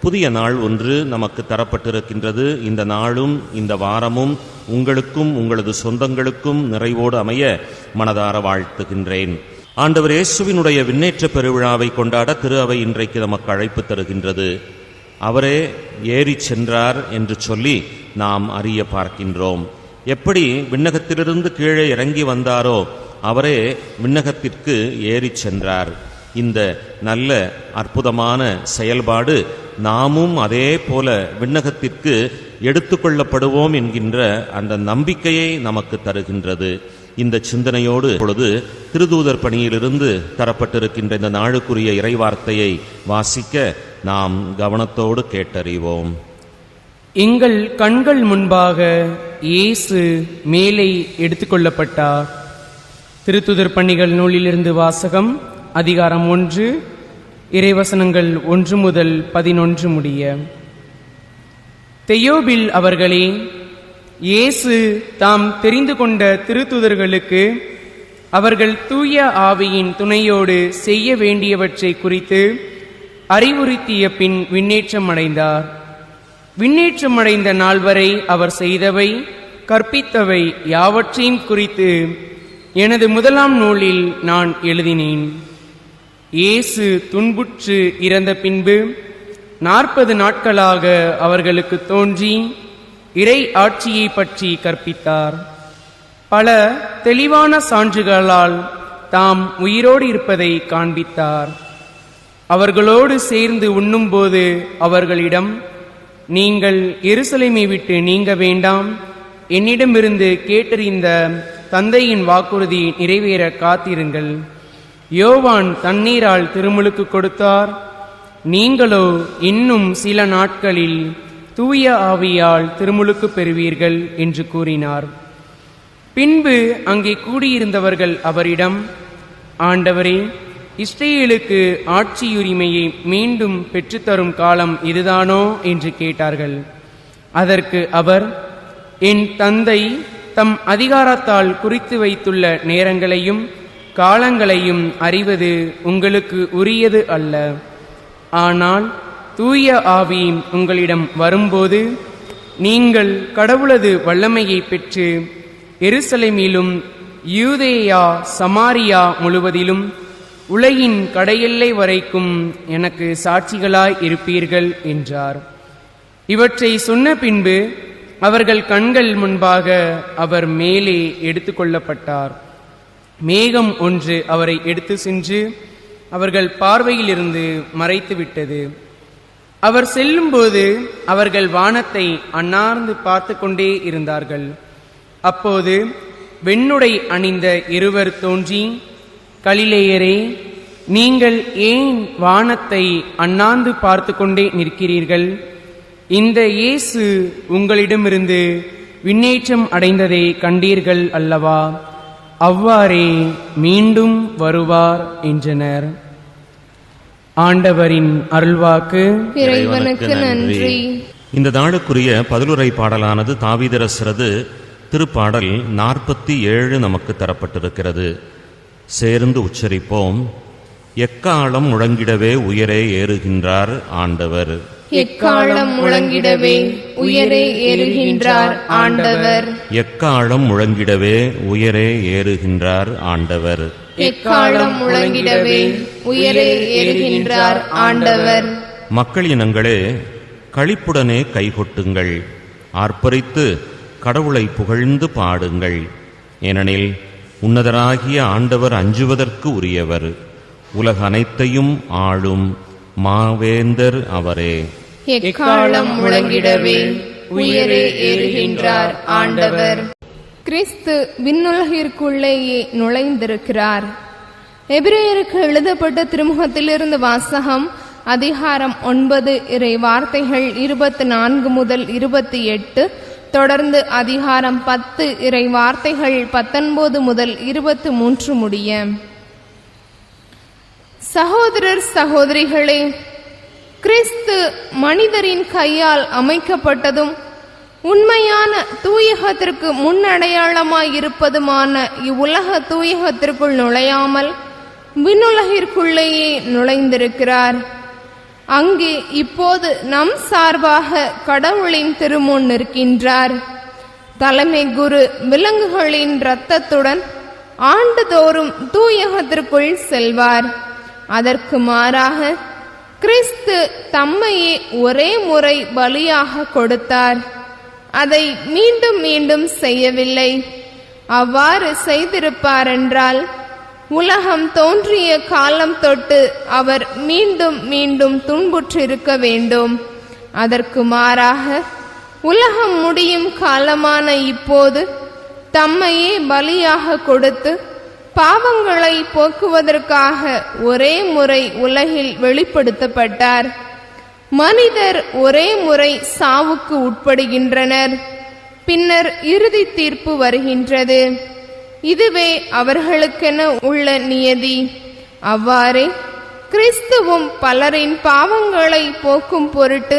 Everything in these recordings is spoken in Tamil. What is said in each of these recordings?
புதிய நாள் ஒன்று நமக்கு தரப்பட்டிருக்கின்றது. இந்த நாளும் இந்த வாரமும் உங்களுக்கும் உங்களது சொந்தங்களுக்கும் நிறைவோடு அமைய மனதார வாழ்த்துகின்றேன். ஆண்டவர் இயேசுவினுடைய விண்ணேற்ற பெருவிழாவை கொண்டாட திரு அவை இன்றைக்கு நமக்கு அழைப்பு தருகின்றது. அவரே ஏறிச் சென்றார் என்று சொல்லி நாம் அறிய பார்க்கின்றோம். எப்படி விண்ணகத்திலிருந்து கீழே இறங்கி வந்தாரோ அவரே விண்ணகத்திற்கு ஏறிச் சென்றார். இந்த நல்ல அற்புதமான செயல்பாடு நாமும் அதே போல விண்ணகத்திற்கு எடுத்துக்கொள்ளப்படுவோம் என்கின்ற அந்த நம்பிக்கையை நமக்கு தருகின்றது. இந்த சிந்தனையோடு பொழுது திருதூதர் பணியிலிருந்து தரப்பட்டிருக்கின்ற இந்த நாளுக்குரிய இறைவார்த்தையை வாசிக்க நாம் கவனத்தோடு கேட்டறிவோம். எங்கள் கண்கள் முன்பாக இயேசு மேலே எடுத்துக்கொள்ளப்பட்டார். திருத்துதர் பணிகள் நூலிலிருந்து வாசகம் அதிகாரம் ஒன்று இறைவசனங்கள் ஒன்று முதல் பதினொன்று முடிய. தெயோபில் அவர்களே இயேசு தாம் தெரிந்து கொண்ட திருத்துதர்களுக்கு அவர்கள் தூய ஆவியின் துணையோடு செய்ய வேண்டியவற்றை குறித்து அறிவுறுத்திய பின் விண்ணேற்றம் அடைந்தார் விண்ணேற்றம் அடைந்த நாள் வரை அவர் செய்தவை கற்பித்தவை யாவற்றையும் குறித்து எனது முதலாம் நூலில் நான் எழுதினேன். இயேசு துன்புற்று இறந்த பின்பு நாற்பது நாட்களாக அவர்களுக்கு தோன்றி இறை ஆட்சியை பற்றி கற்பித்தார். பல தெளிவான சான்றுகளால் தாம் உயிரோடு இருப்பதை காண்பித்தார். அவர்களோடு சேர்ந்து உண்ணும்போது அவர்களிடம் நீங்கள் எருசலேமை விட்டு நீங்க வேண்டாம். என்னிடமிருந்து கேட்டறிந்த தந்தையின் வாக்குறுதி நிறைவேற காத்திருங்கள். யோவான் தண்ணீரால் திருமுழுக்கு கொடுத்தார். நீங்களோ இன்னும் சில நாட்களில் தூய ஆவியால் திருமுழுக்கு பெறுவீர்கள் என்று கூறினார். பின்பு அங்கே கூடியிருந்தவர்கள் அவரிடம் ஆண்டவரே இஸ்ரேலுக்கு ஆட்சியுரிமையை மீண்டும் பெற்றுத்தரும் காலம் இதுதானோ? என்று கேட்டார்கள். அதற்கு அவர் என் தந்தை தம் அதிகாரத்தால் குறித்து வைத்துள்ள நேரங்களையும் காலங்களையும் அறிவது உங்களுக்கு உரியது அல்ல. ஆனால் தூய ஆவி உங்களிடம் வரும்போது நீங்கள் கடவுளது வல்லமையை பெற்று எருசலேமிலும் யூதேயா சமாரியா முழுவதிலும் உலகின் கடையெல்லை வரைக்கும் எனக்கு சாட்சிகளாய் இருப்பீர்கள் என்றார். இவற்றை சொன்ன பின்பு அவர்கள் கண்கள் முன்பாக அவர் மேலே எடுத்துக்கொள்ளப்பட்டார் மேகம் ஒன்று அவரை எடுத்து சென்று அவர்கள் பார்வையிலிருந்து மறைத்து விட்டது. அவர் செல்லும்போது அவர்கள் வானத்தை அன்னார்ந்து பார்த்து கொண்டே இருந்தார்கள். அப்போது வெண்ணுடை அணிந்த இருவர் தோன்றி கலிலேயரே நீங்கள் ஏன் வானத்தை அண்ணாந்து பார்த்து கொண்டே நிற்கிறீர்கள்? இந்த இயேசு உங்களிடமிருந்து விண்ணேற்றம் அடைந்ததை கண்டீர்கள் அல்லவா? அவ்வாறே மீண்டும் வருவார் என்றனர். ஆண்டவரின் அருள்வாக்கு. இறைவனுக்கு நன்றி. இந்த நாளுக்குரிய பதிலுரை பாடலானது தாவீதரசரது திருப்பாடல் நாற்பத்தி ஏழு நமக்கு தரப்பட்டிருக்கிறது. சேர்ந்து உச்சரிப்போம். எக்காலம் முழங்கிடவே உயரே ஏறுகின்றார் ஆண்டவர். எக்காலம் முழங்கிடவே உயரே ஏறுகின்றார் ஆண்டவர். எக்காலம் முழங்கிடவே உயரே ஏறுகின்றார் ஆண்டவர். எக்காலம் முழங்கிடவே உயரே ஏறுகின்றார் ஆண்டவர். மக்கள் இனங்களே களிப்புடனே கைகொட்டுங்கள். ஆர்ப்பரித்து கடவுளை புகழ்ந்து பாடுங்கள். ஏனெனில் உன்னதராகிய ஆண்டவர் அஞ்சுவதற்கு உரியவர். உலக அனைத்தையும் ஆளும். மாவேந்தர் அவரே. எக்காலம் முழங்கிடவே உயரே ஏறுகின்றார் ஆண்டவர். கிறிஸ்து விண்ணுலகிற்குள்ளேயே நுழைந்திருக்கிறார். எபிரேயருக்கு எழுதப்பட்ட திருமுகத்திலிருந்து வாசகம் அதிகாரம் ஒன்பது இறை வார்த்தைகள் இருபத்தி நான்கு முதல் இருபத்தி எட்டு தொடர்ந்து அதிகாரம் பத்து இறை வார்த்தைகள் பத்தொன்பது முதல் இருபத்து மூன்று முடிய. சகோதரர் சகோதரிகளே கிறிஸ்து மனிதரின் கையால் அமைக்கப்பட்டதும் உண்மையான தூயகத்திற்கு முன்னடையாளமாய் இருப்பதுமான இவ்வுலக தூயகத்திற்குள் நுழையாமல் விண்ணுலகிற்குள்ளேயே நுழைந்திருக்கிறார். அங்கே இப்போது நம் சார்பாக கடவுளின் திருமுன் நிற்கின்றார். தலைமை குரு விலங்குகளின் இரத்தத்துடன் ஆண்டுதோறும் தூயகத்திற்குள் செல்வார். அதற்கு மாறாக கிறிஸ்து தம்மையே ஒரே முறை பலியாக கொடுத்தார். அதை மீண்டும் மீண்டும் செய்யவில்லை. அவ்வாறு செய்திருப்பாரென்றால் உலகம் தோன்றிய காலம் தொட்டு அவர் மீண்டும் மீண்டும் துன்புற்றிருக்க வேண்டும். அதற்கு மாறாக உலகம் முடியும் காலமான இப்போது தம்மையே பலியாக கொடுத்து பாவங்களை போக்குவதற்காக ஒரே முறை உலகில் வெளிப்படுத்தப்பட்டார். மனிதர் ஒரே முறை சாவுக்கு உட்படுகின்றனர். பின்னர் இறுதி தீர்ப்பு வருகின்றது. இதுவே அவர்களுக்கென உள்ள நியதி. அவ்வாறே கிறிஸ்துவும் பலரின் பாவங்களை போக்கும் பொருட்டு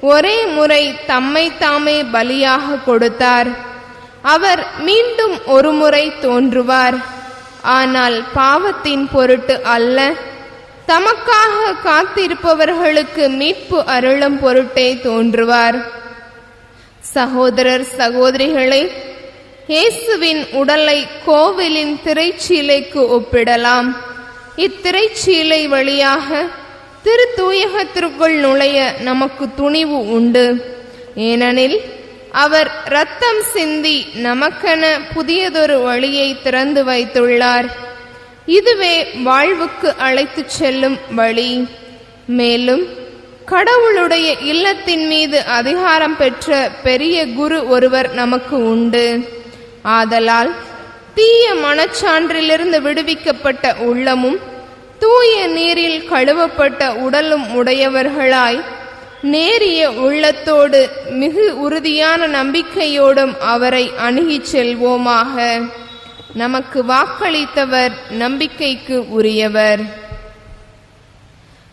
ஒரே முறை தம்மை தாமே பலியாக கொடுத்தார். அவர் மீண்டும் ஒருமுறை தோன்றுவார். ஆனால் பாவத்தின் பொருட்டு அல்ல. தமக்காக காத்திருப்பவர்களுக்கு மீட்பு அருளும் பொருட்டே தோன்றுவார். சகோதரர் சகோதரிகளே இயேசுவின் உடலை கோவிலின் திரைச்சீலைக்கு ஒப்பிடலாம். இத்திரைச்சீலை வழியாக திருத்தூயகத்திற்குள் நுழைய நமக்கு துணிவு உண்டு. ஏனெனில் அவர் ரத்தம் சிந்தி நமக்கென புதியதொரு வழியை திறந்து வைத்துள்ளார். இதுவே வாழ்வுக்கு அழைத்துச் செல்லும் வழி. மேலும் கடவுளுடைய இல்லத்தின் மீது அதிகாரம் பெற்ற பெரிய குரு ஒருவர் நமக்கு உண்டு. ஆதலால் தீய மனச்சான்றிலிருந்து விடுவிக்கப்பட்ட உள்ளமும் தூய நீரில் கழுவப்பட்ட உடலும் உடையவர்களாய் நேரிய உள்ளத்தோடு மிகு உறுதியான நம்பிக்கையோடும் அவரை அணுகிச் செல்வோமாக. நமக்கு வாக்களித்தவர் நம்பிக்கைக்கு உரியவர்.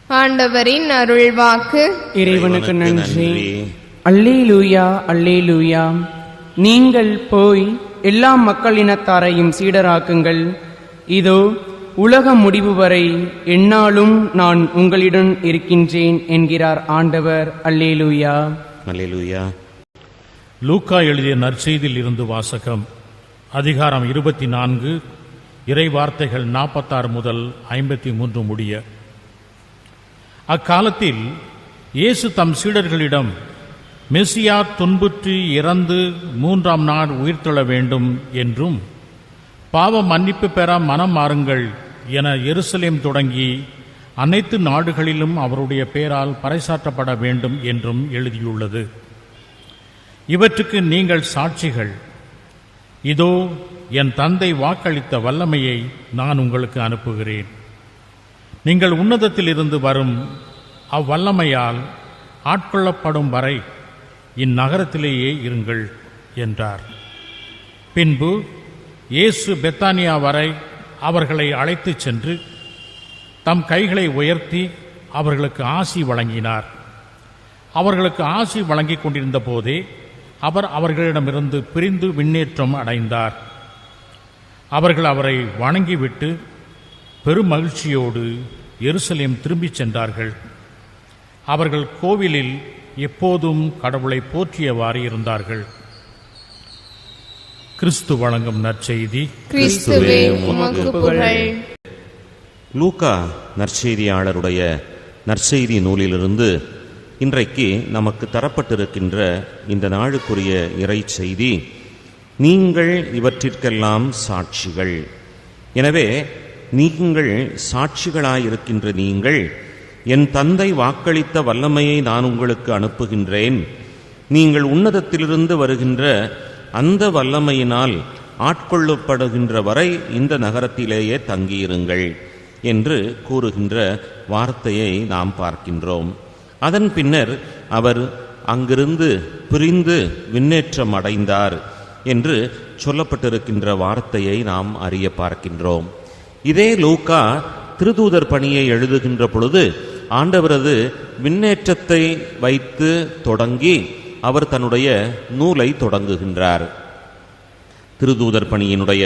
ஆண்டவரின் அருள்வாக்கு. இறைவனுக்கு நன்றி. அல்லேலூயா அல்லேலூயா. நீங்கள் போய் எல்லா மக்களினத்தாரையும் சீடராக்குங்கள். இதோ உலக முடிவு வரை எந்நாளும் நான் உங்களிடம் இருக்கின்றேன் என்கிறார் ஆண்டவர். அல்லேலூயா. அல்லேலூயா. லூக்கா எழுதிய நற்செய்தியில் இருந்து வாசகம் அதிகாரம் இருபத்தி நான்கு இறை வார்த்தைகள் நாற்பத்தாறு முதல் ஐம்பத்தி மூன்று முடிய. அக்காலத்தில் இயேசு தம் சீடர்களிடம் மெசியா துன்புற்று இறந்து மூன்றாம் நாள் உயிர்த்தெழ வேண்டும் என்றும் பாவ மன்னிப்பு பெற மனம் மாறுங்கள் என எருசலேம் தொடங்கி அனைத்து நாடுகளிலும் அவருடைய பெயரால் பறைசாற்றப்பட வேண்டும் என்றும் எழுதியுள்ளது. இவற்றுக்கு நீங்கள் சாட்சிகள். இதோ என் தந்தை வாக்களித்த வல்லமையை நான் உங்களுக்கு அனுப்புகிறேன். நீங்கள் உன்னதத்திலிருந்து வரும் அவ்வல்லமையால் ஆட்கொள்ளப்படும் வரை இந்நகரத்திலேயே இருங்கள் என்றார். பின்பு இயேசு பெத்தானியா வரை அவர்களை அழைத்துச் சென்று தம் கைகளை உயர்த்தி அவர்களுக்கு ஆசி வழங்கினார். அவர்களுக்கு ஆசி வழங்கிக் கொண்டிருந்த போதே அவர் அவர்களிடமிருந்து பிரிந்து விண்ணேற்றம் அடைந்தார். அவர்கள் அவரை வணங்கிவிட்டு பெருமகிழ்ச்சியோடு எருசலேம் திரும்பிச் சென்றார்கள். அவர்கள் கோவிலில் எப்போதும் கடவுளை போற்றியவாறு இருந்தார்கள். கிறிஸ்து வழங்கும் நற்செய்தி. கிறிஸ்துவே உமக்கு புகழ். லூக்கா நற்செய்தியாளருடைய நற்செய்தி நூலிலிருந்து இன்றைக்கு நமக்கு தரப்பட்டிருக்கின்ற இந்த நாளுக்குரிய இறை செய்தி நீங்கள் இவற்றிற்கெல்லாம் சாட்சிகள். எனவே நீங்கள் சாட்சிகளாயிருக்கின்ற நீங்கள் என் தந்தை வாக்களித்த வல்லமையை நான் உங்களுக்கு அனுப்புகின்றேன். நீங்கள் உன்னதத்திலிருந்து வருகின்ற அந்த வல்லமையினால் ஆட்கொள்ளப்படுகின்ற வரை இந்த நகரத்திலேயே தங்கியிருங்கள் என்று கூறுகின்ற வார்த்தையை நாம் பார்க்கின்றோம். அதன் பின்னர் அவர் அங்கிருந்து பிரிந்து விண்ணேற்றம் அடைந்தார் என்று சொல்லப்பட்டிருக்கின்ற வார்த்தையை நாம் அறிய பார்க்கின்றோம். இதே லூக்கா திருதூதர் பணியை எழுதுகின்ற பொழுது ஆண்டவரது விண்ணேற்றத்தை வைத்து தொடங்கி அவர் தன்னுடைய நூலை தொடங்குகின்றார். திருதூதர் பணியினுடைய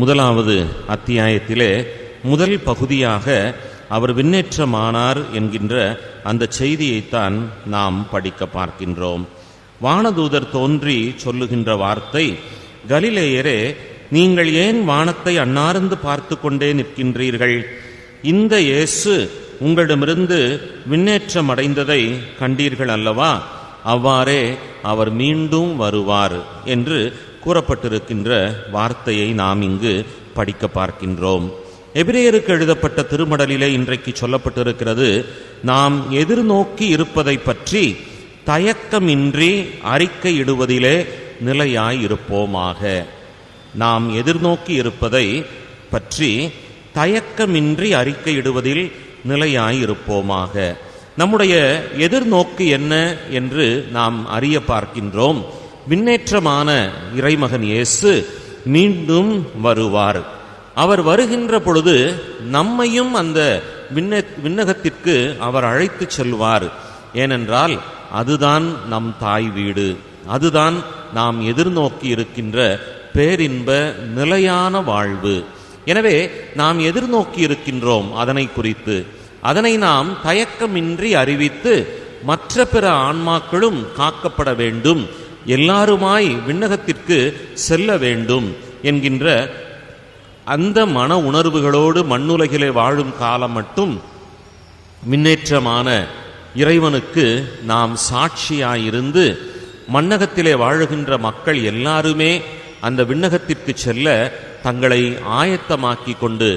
முதலாவது அத்தியாயத்திலே முதல் பகுதியாக அவர் விண்ணேற்றமானார் என்கின்ற அந்த செய்தியைத்தான் நாம் படிக்க பார்க்கின்றோம். வானதூதர் தோன்றி சொல்லுகின்ற வார்த்தை கலிலேயரே நீங்கள் ஏன் வானத்தை அன்னார்ந்து பார்த்து கொண்டே நிற்கின்றீர்கள்? இந்த இயேசு உங்களிடமிருந்து விண்ணேற்றமடைந்ததை கண்டீர்கள் அல்லவா? அவ்வாறே அவர் மீண்டும் வருவார் என்று கூறப்பட்டிருக்கின்ற வார்த்தையை நாம் இங்கு படிக்க பார்க்கின்றோம். எபிரேயருக்கு எழுதப்பட்ட திருமடலிலே இன்றைக்கு சொல்லப்பட்டிருக்கிறது நாம் எதிர்நோக்கி இருப்பதை பற்றி தயக்கமின்றி அறிக்கையிடுவதிலே நிலையாயிருப்போமாக. நாம் எதிர்நோக்கி இருப்பதை பற்றி தயக்கமின்றி அறிக்கையிடுவதில் நிலையாய் இருப்போமாக நம்முடைய எதிர்நோக்கு என்ன என்று நாம் அறிய பார்க்கின்றோம். விண்ணேற்றமான இறைமகன் இயேசு மீண்டும் வருவார். அவர் வருகின்ற பொழுது நம்மையும் அந்த விண்ண விண்ணகத்திற்கு அவர் அழைத்துச் செல்வார். ஏனென்றால் அதுதான் நம் தாய் வீடு. அதுதான் நாம் எதிர்நோக்கி இருக்கின்ற பேரின்ப நிலையான வாழ்வு. எனவே நாம் எதிர்நோக்கி இருக்கின்றோம் அதனை குறித்து. அதனை நாம் தயக்கமின்றி அறிவித்து மற்ற பிற ஆன்மாக்களும் காக்கப்பட வேண்டும். எல்லாருமாய் விண்ணகத்திற்கு செல்ல வேண்டும் என்கின்ற அந்த மன உணர்வுகளோடு மண்ணுலகிலே வாழும் காலம் மட்டும் முன்னேற்றமான இறைவனுக்கு நாம் சாட்சியாயிருந்து மண்ணகத்திலே வாழுகின்ற மக்கள் எல்லாருமே அந்த விண்ணகத்திற்கு செல்ல தங்களை ஆயத்தமாக்கி கொண்டு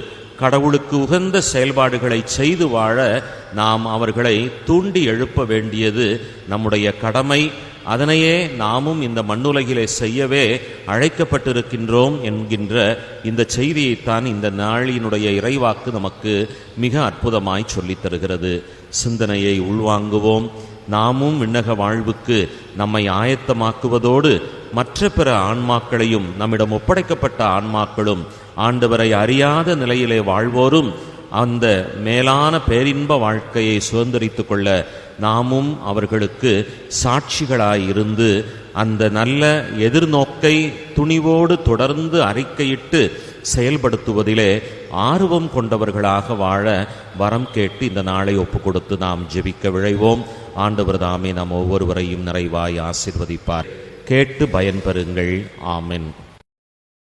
கடவுளுக்கு உகந்த செயல்பாடுகளை செய்து வாழ நாம் அவர்களை தூண்டி எழுப்ப வேண்டியது நம்முடைய கடமை. அதனையே நாமும் இந்த மண்ணுலகிலே செய்யவே அழைக்கப்பட்டிருக்கின்றோம் என்கின்ற இந்த செய்தியைத்தான் இந்த நாளினுடைய இறைவாக்கு நமக்கு மிக அற்புதமாய் சொல்லித் தருகிறது. சிந்தனையை உள்வாங்குவோம். நாமும் விண்ணக வாழ்வுக்கு நம்மை ஆயத்தமாக்குவதோடு மற்ற பிற ஆன்மாக்களையும் நம்மிடம் ஒப்படைக்கப்பட்ட ஆன்மாக்களும் ஆண்டவரை அறியாத நிலையிலே வாழ்வோரும் அந்த மேலான பேரின்ப வாழ்க்கையை சுதந்திரித்து கொள்ள நாமும் அவர்களுக்கு சாட்சிகளாயிருந்து அந்த நல்ல எதிர்நோக்கை துணிவோடு தொடர்ந்து அறிக்கையிட்டு செயல்படுத்துவதிலே ஆர்வம் கொண்டவர்களாக வாழ வரம் கேட்டு இந்த நாளை ஒப்புக் கொடுத்து நாம் ஜெபிக்க விழைவோம். ஆண்டவர் தாமே நாம் ஒவ்வொருவரையும் நிறைவாய் ஆசிர்வதிப்பார். கேட்டு பயன்பெறுங்கள். ஆமென்.